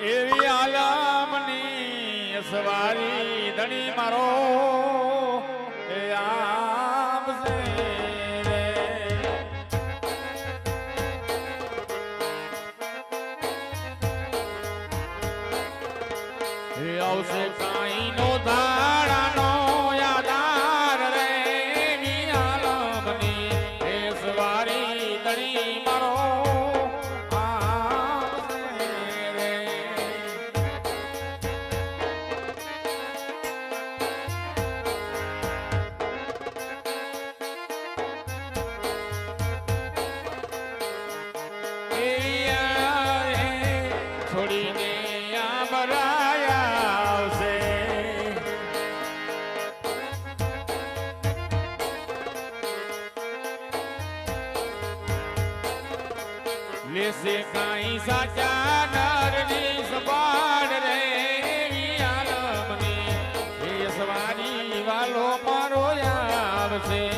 એવી આલમની સવારી ધણી મારો. એ એ આવશે કાંઈ લેશે કાંઈ સાચા નરની સંભાળ રે આલમની એ સવારી વાલો મારો આવશે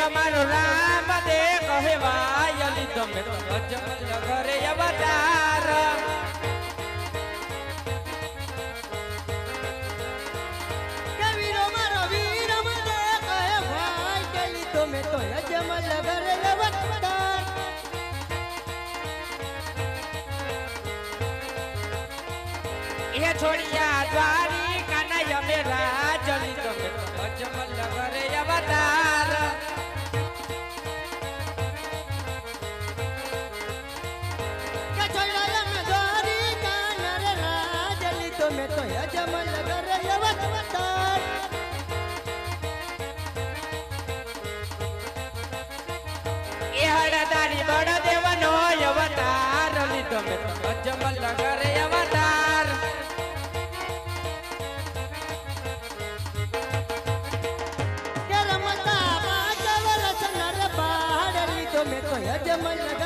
રમાનો રામ દે કહેવાય લીધો તમે અજમલ ઘરે અવતાર. એ છોડિયા દ્વારી કાના અમે રાજ લીધો તો અજમલ ઘરે में तो यजम लग रहे अवतार ये हड़दारी बड़ा देवनो अवतार। लीधो में तो यजम लग रहे अवतार। के रमता बाजवर सनर पहाड़ लीधो में तो यजम लग